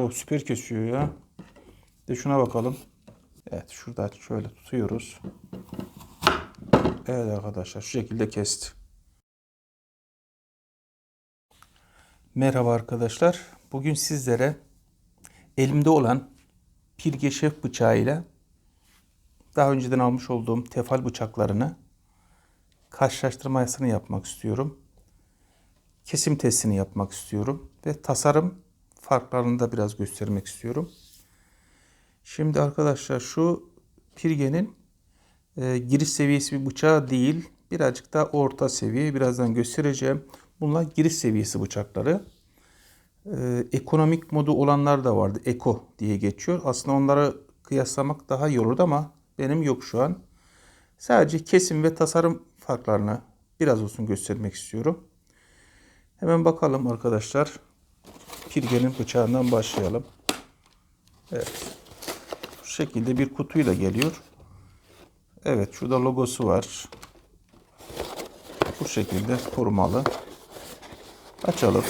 Oo süper kesiyor ya. De şuna bakalım. Evet şurada şöyle tutuyoruz. Evet arkadaşlar şu şekilde kesti. Merhaba arkadaşlar. Bugün sizlere elimde olan Pirge Şef bıçağıyla daha önceden almış olduğum tefal bıçaklarını karşılaştırmasını yapmak istiyorum. Kesim testini yapmak istiyorum ve tasarım farklarını da biraz göstermek istiyorum. Şimdi arkadaşlar şu Pirge'nin e, giriş seviyesi bir bıçağı değil. Birazcık da orta seviye. Birazdan göstereceğim. Bunlar giriş seviyesi bıçakları. E, ekonomik modu olanlar da vardı. Eko diye geçiyor. Aslında onları kıyaslamak daha iyi olurdu ama benim yok şu an. Sadece kesim ve tasarım farklarını biraz olsun göstermek istiyorum. Hemen bakalım arkadaşlar. Pirge'nin bıçağından başlayalım. Evet. Bu şekilde bir kutuyla geliyor. Evet şurada logosu var. Bu şekilde korumalı. Açalım.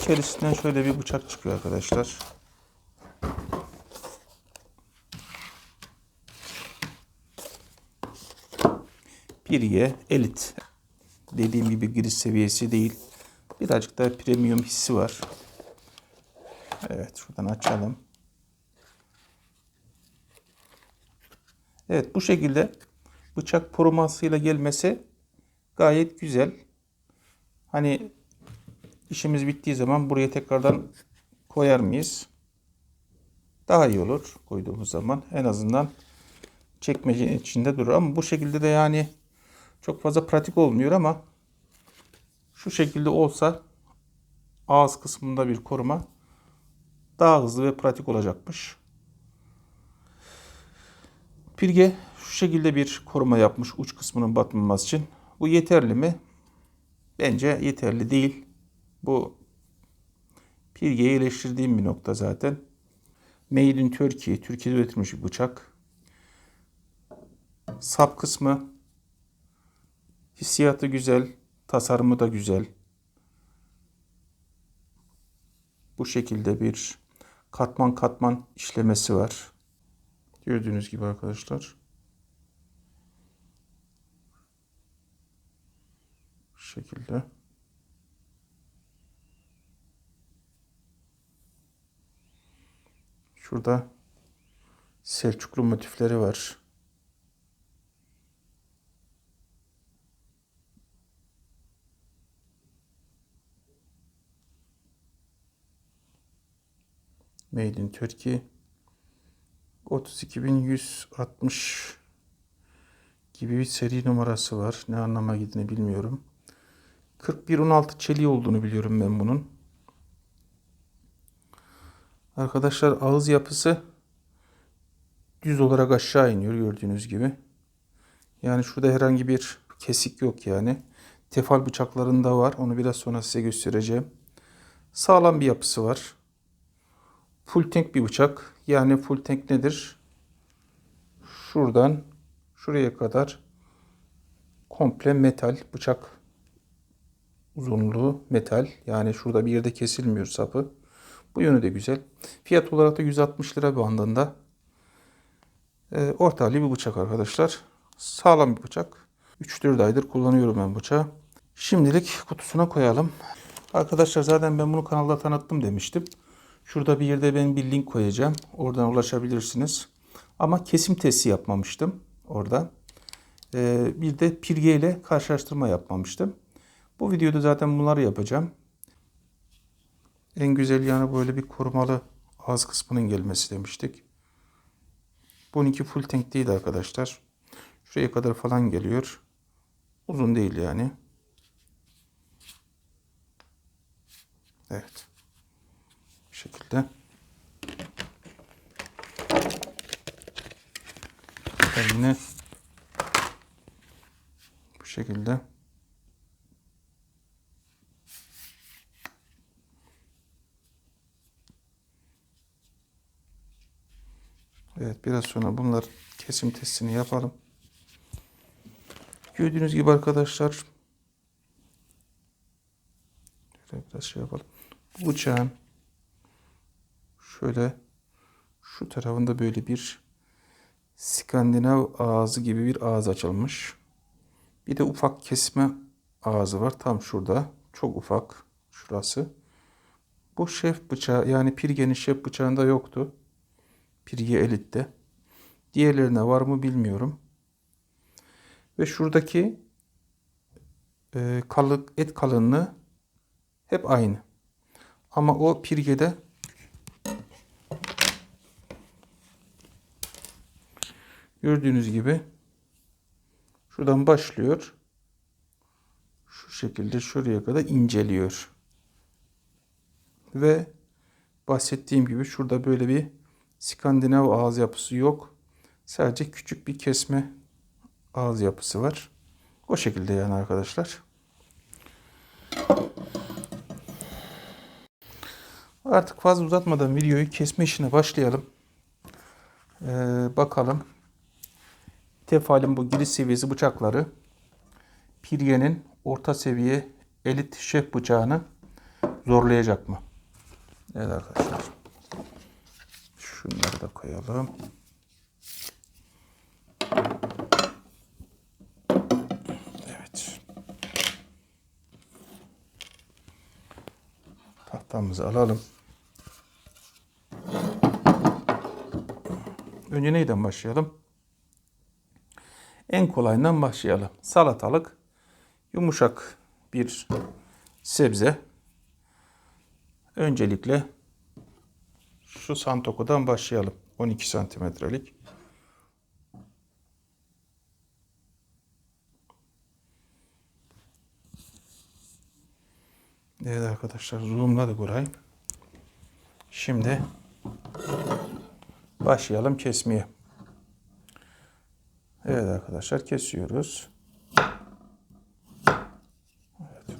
İçerisinden şöyle bir bıçak çıkıyor arkadaşlar. Pirge Elit. Dediğim gibi giriş seviyesi değil. Birazcık daha premium hissi var. Evet şuradan açalım. Evet bu şekilde bıçak korumasıyla gelmesi gayet güzel. Hani işimiz bittiği zaman buraya tekrardan koyar mıyız? Daha iyi olur koyduğumuz zaman. En azından çekmecenin içinde durur. Ama bu şekilde de yani çok fazla pratik olmuyor ama şu şekilde olsa ağız kısmında bir koruma daha hızlı ve pratik olacakmış. Pirge şu şekilde bir koruma yapmış uç kısmının batmaması için. Bu yeterli mi? Bence yeterli değil. Bu Pirge'yi eleştirdiğim bir nokta zaten. Made in Turkey, Türkiye'de üretilmiş bir bıçak. Sap kısmı hissiyatı güzel, tasarımı da güzel. Bu şekilde bir katman katman işlemesi var. Gördüğünüz gibi arkadaşlar. Bu şekilde. Şurada Selçuklu motifleri var. Made in Turkey. 32160 gibi bir seri numarası var. Ne anlama gittiğini bilmiyorum. 4116 çeliği olduğunu biliyorum ben bunun. Arkadaşlar ağız yapısı düz olarak aşağı iniyor gördüğünüz gibi. Yani şurada herhangi bir kesik yok yani. Tefal bıçaklarında var. Onu biraz sonra size göstereceğim. Sağlam bir yapısı var. Full tank bir bıçak. Yani full tank nedir? Şuradan şuraya kadar komple metal bıçak uzunluğu metal. Yani şurada bir yerde kesilmiyor sapı. Bu yönü de güzel. Fiyat olarak da 160 lira bandında. E, orta bir bıçak arkadaşlar. Sağlam bir bıçak. 3-4 aydır kullanıyorum ben bıçağı. Şimdilik kutusuna koyalım. Arkadaşlar zaten ben bunu kanalda tanıttım demiştim. Şurada bir yerde ben bir link koyacağım. Oradan ulaşabilirsiniz. Ama kesim testi yapmamıştım orada. Ee, bir de pirge ile karşılaştırma yapmamıştım. Bu videoda zaten bunları yapacağım. En güzel yanı böyle bir korumalı ağız kısmının gelmesi demiştik. Bununki full tank değil arkadaşlar. Şuraya kadar falan geliyor. Uzun değil yani. Evet. Şekilde. Yine bu şekilde. Evet biraz sonra bunlar kesim testini yapalım. Gördüğünüz gibi arkadaşlar biraz şey yapalım. Bu bıçağın şöyle şu tarafında böyle bir Skandinav ağzı gibi bir ağız açılmış. Bir de ufak kesme ağzı var tam şurada. Çok ufak şurası. Bu şef bıçağı yani Pirge'nin şef bıçağında yoktu. Pirge Elite'de. Diğerlerine var mı bilmiyorum. Ve şuradaki e, kalık, et kalınlığı hep aynı. Ama o Pirge'de gördüğünüz gibi şuradan başlıyor. Şu şekilde şuraya kadar inceliyor. Ve bahsettiğim gibi şurada böyle bir Skandinav ağız yapısı yok. Sadece küçük bir kesme ağız yapısı var. O şekilde yani arkadaşlar. Artık fazla uzatmadan videoyu kesme işine başlayalım. Ee, bakalım. Tefal'in bu giriş seviyesi bıçakları Pirye'nin orta seviye elit şef bıçağını zorlayacak mı? Evet arkadaşlar. Şunları da koyalım. Evet. Tahtamızı alalım. Önce neyden başlayalım? En kolayından başlayalım. Salatalık yumuşak bir sebze. Öncelikle şu santokudan başlayalım. 12 santimetrelik. Evet arkadaşlar zoomladık orayı. Şimdi başlayalım kesmeye. Evet arkadaşlar kesiyoruz. Evet.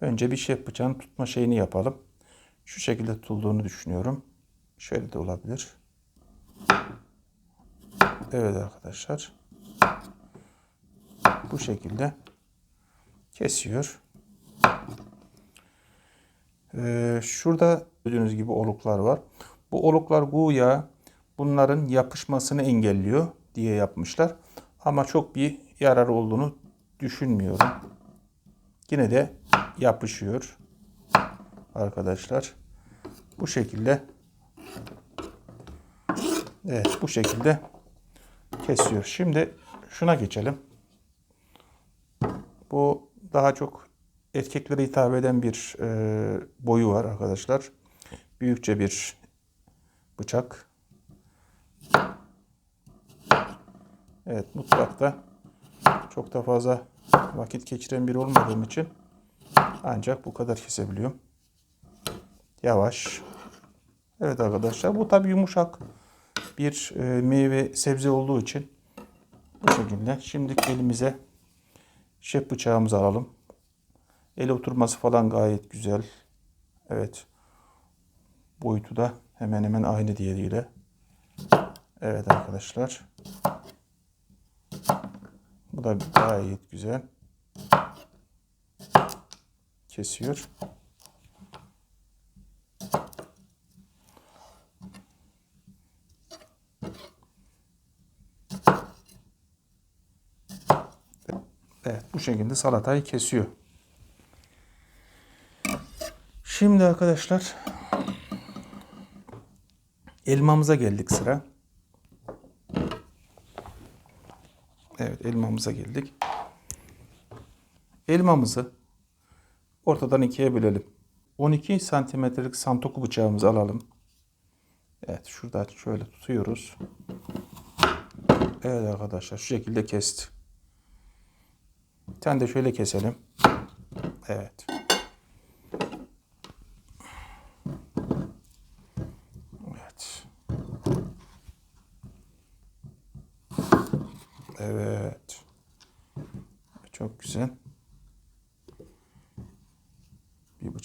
Önce bir şef bıçağın tutma şeyini yapalım. Şu şekilde tutulduğunu düşünüyorum. Şöyle de olabilir. Evet arkadaşlar. Bu şekilde kesiyor. Ee, şurada gördüğünüz gibi oluklar var. Bu oluklar güya bunların yapışmasını engelliyor diye yapmışlar. Ama çok bir yarar olduğunu düşünmüyorum. Yine de yapışıyor. Arkadaşlar. Bu şekilde Evet bu şekilde kesiyor. Şimdi şuna geçelim. Bu daha çok erkeklere hitap eden bir e, boyu var arkadaşlar. Büyükçe bir bıçak. Evet mutfakta çok da fazla vakit geçiren biri olmadığım için ancak bu kadar kesebiliyorum. Yavaş. Evet arkadaşlar bu tabi yumuşak bir e, meyve sebze olduğu için bu şekilde. Şimdi elimize şef bıçağımızı alalım. El oturması falan gayet güzel. Evet. Boyutu da hemen hemen aynı diğeriyle. Evet arkadaşlar. Bu da gayet güzel. Kesiyor. Evet bu şekilde salatayı kesiyor. Şimdi arkadaşlar elmamıza geldik sıra. Evet elmamıza geldik. Elmamızı ortadan ikiye bölelim. 12 santimetrelik santoku bıçağımızı alalım. Evet şurada şöyle tutuyoruz. Evet arkadaşlar şu şekilde kesti. Bir tane de şöyle keselim. Evet.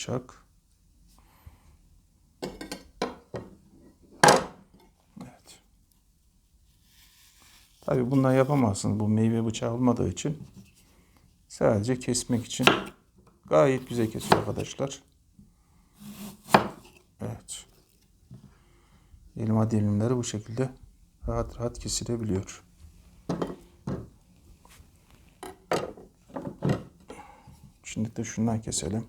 bıçak. Evet. Tabi bundan yapamazsınız. Bu meyve bıçağı olmadığı için. Sadece kesmek için. Gayet güzel kesiyor arkadaşlar. Evet. Elma dilimleri bu şekilde rahat rahat kesilebiliyor. Şimdi de şundan keselim.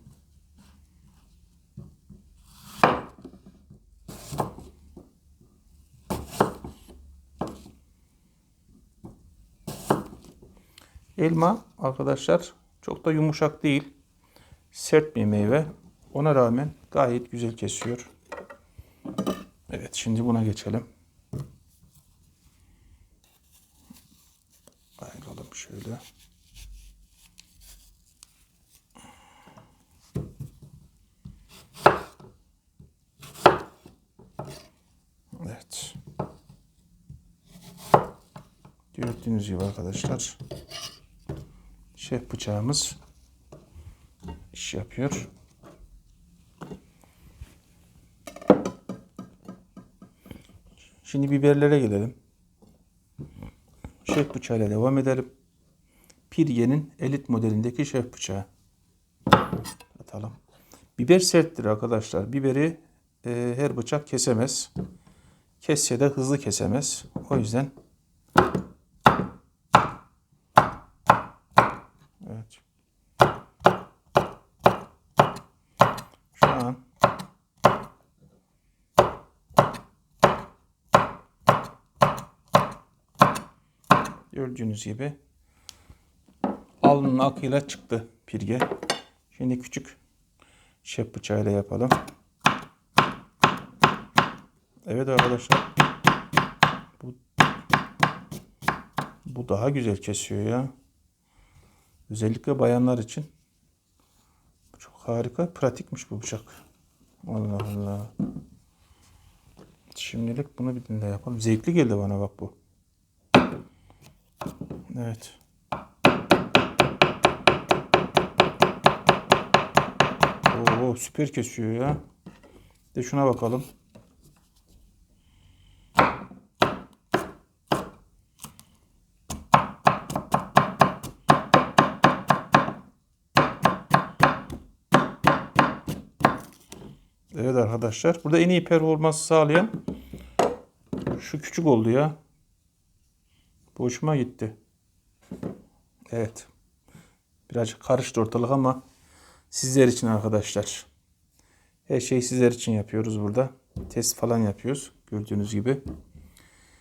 Elma arkadaşlar çok da yumuşak değil. Sert bir meyve. Ona rağmen gayet güzel kesiyor. Evet şimdi buna geçelim. Ayıralım şöyle. Evet. Gördüğünüz gibi arkadaşlar şef bıçağımız iş yapıyor. Şimdi biberlere gelelim. Şef bıçağıyla devam edelim. Pirye'nin elit modelindeki şef bıçağı. Atalım. Biber serttir arkadaşlar. Biberi e, her bıçak kesemez. Kesse de hızlı kesemez. O yüzden Evet. Şu an gördüğünüz gibi alnının akıyla çıktı pirge. Şimdi küçük şef bıçağıyla yapalım. Evet arkadaşlar. Bu, bu daha güzel kesiyor ya. Özellikle bayanlar için. Çok harika, pratikmiş bu bıçak. Allah Allah. Şimdilik bunu bir de yapalım. Zevkli geldi bana bak bu. Evet. Oo süper kesiyor ya. De şuna bakalım. Evet arkadaşlar. Burada en iyi performansı sağlayan şu küçük oldu ya. Bu hoşuma gitti. Evet. Birazcık karıştı ortalık ama sizler için arkadaşlar. Her şeyi sizler için yapıyoruz burada. Test falan yapıyoruz. Gördüğünüz gibi.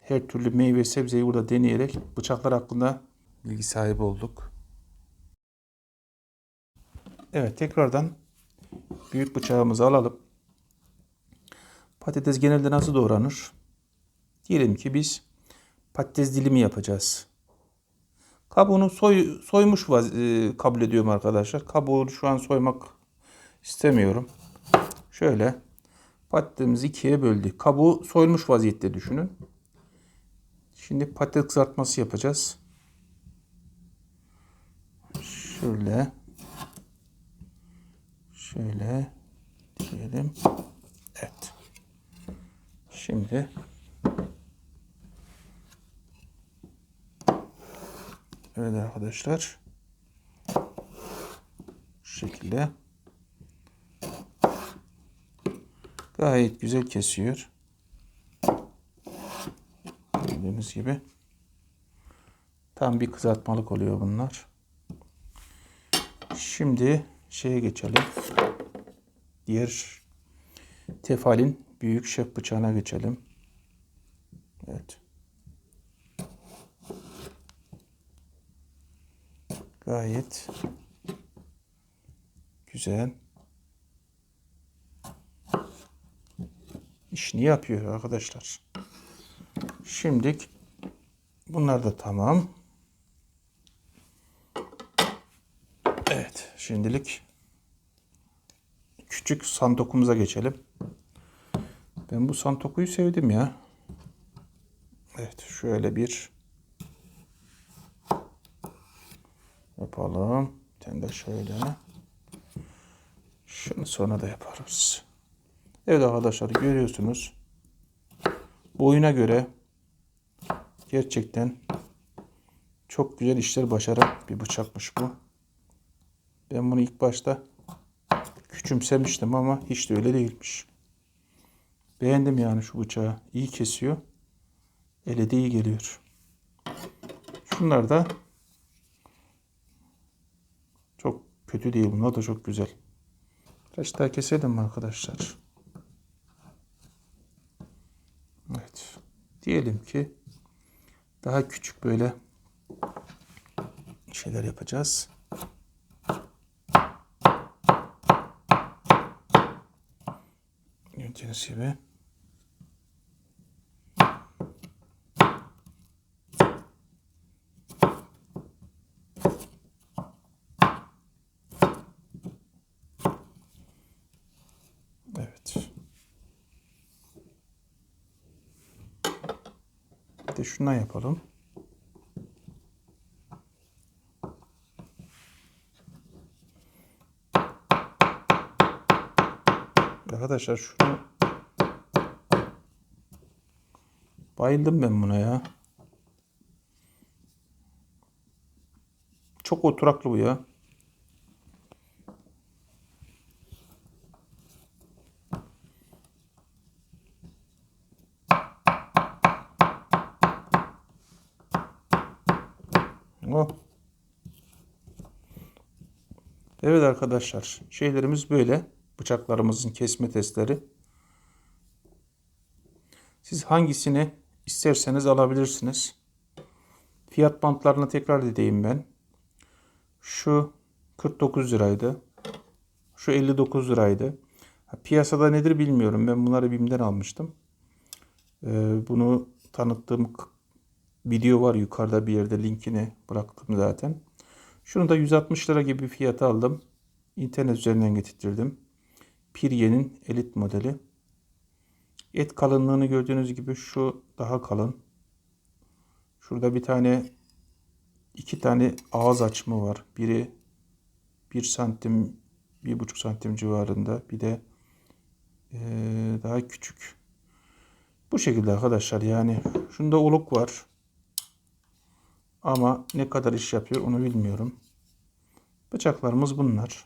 Her türlü meyve sebzeyi burada deneyerek bıçaklar hakkında bilgi sahibi olduk. Evet tekrardan büyük bıçağımızı alalım. Patates genelde nasıl doğranır? Diyelim ki biz patates dilimi yapacağız. Kabuğunu soy, soymuş vaz, e, kabul ediyorum arkadaşlar. Kabuğunu şu an soymak istemiyorum. Şöyle patatesimizi ikiye böldük. Kabuğu soyulmuş vaziyette düşünün. Şimdi patates kızartması yapacağız. Şöyle şöyle diyelim. Evet. Şimdi Evet arkadaşlar. Şu şekilde. Gayet güzel kesiyor. Gördüğünüz gibi. Tam bir kızartmalık oluyor bunlar. Şimdi şeye geçelim. Diğer tefalin büyük şef bıçağına geçelim. Evet. Gayet güzel. İşini yapıyor arkadaşlar. Şimdilik bunlar da tamam. Evet, şimdilik küçük santokumuza geçelim. Ben bu santokuyu sevdim ya. Evet, şöyle bir yapalım. Tane de şöyle. Şunu sonra da yaparız. Evet arkadaşlar görüyorsunuz. Boyuna göre gerçekten çok güzel işler başaran bir bıçakmış bu. Ben bunu ilk başta küçümsemiştim ama hiç de öyle değilmiş. Beğendim yani şu bıçağı. İyi kesiyor. Ele de iyi geliyor. Şunlar da çok kötü değil. Bunlar da çok güzel. Kaç daha keselim arkadaşlar? Evet. Diyelim ki daha küçük böyle şeyler yapacağız. Gördüğünüz gibi. Evet. Bir de şundan yapalım. Arkadaşlar şunu bayıldım ben buna ya. Çok oturaklı bu ya. Oh. Evet arkadaşlar şeylerimiz böyle. Bıçaklarımızın kesme testleri. Siz hangisini isterseniz alabilirsiniz. Fiyat bantlarını tekrar edeyim ben. Şu 49 liraydı. Şu 59 liraydı. Piyasada nedir bilmiyorum. Ben bunları BİM'den almıştım. Ee, bunu tanıttığım video var yukarıda bir yerde linkini bıraktım zaten. Şunu da 160 lira gibi bir fiyata aldım. İnternet üzerinden getirttirdim. Pirye'nin elit modeli. Et kalınlığını gördüğünüz gibi şu daha kalın. Şurada bir tane iki tane ağız açma var. Biri 1 santim, bir buçuk santim civarında. Bir de eee, daha küçük. Bu şekilde arkadaşlar yani. Şunda oluk var. Ama ne kadar iş yapıyor onu bilmiyorum. Bıçaklarımız bunlar.